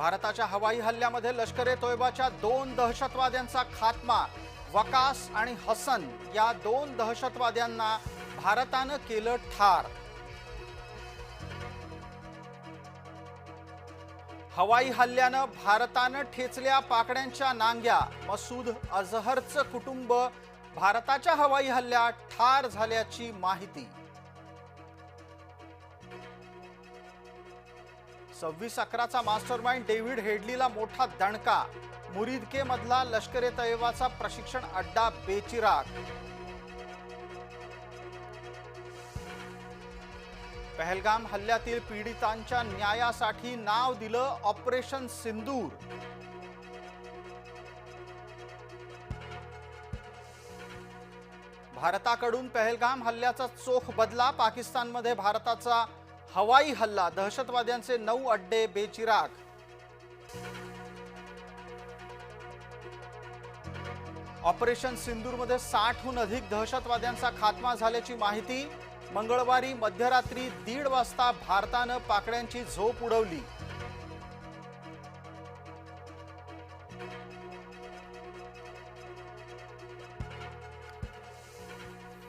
भारताच्या हवाई हल्ल्यामध्ये लष्कर ए तोयबाच्या दोन दहशतवाद्यांचा खात्मा. वकास आणि हसन या दोन दहशतवाद्यांना भारतानं केलं ठार. हवाई हल्ल्यानं भारतानं ठेचल्या पाकड्यांच्या नांग्या. मसूद अझहरचं कुटुंब भारताच्या हवाई हल्ल्यात ठार झाल्याची माहिती. सव्वीस अकराचा मास्टरमाइंड डेव्हिड हेडलीला मोठा दणका. मुरिदकेमधला लष्कर ए तैयबाचा प्रशिक्षण अड्डा बेचिराग पहलगाम हल्ल्यातील पीडितांच्या न्यायासाठी नाव दिलं ऑपरेशन सिंदूर. भारताकडून पहलगाम हल्ल्याचा चोख बदला पाकिस्तानमध्ये भारताचा हवाई हल्ला दहशतवाद्यांचे नऊ अड्डे बेचिराग ऑपरेशन सिंदूरमध्ये साठहून अधिक दहशतवाद्यांचा खात्मा झाल्याची माहिती मंगळवारी मध्यरात्री दीड वाजता भारतानं पाकड्यांची झोप उडवली.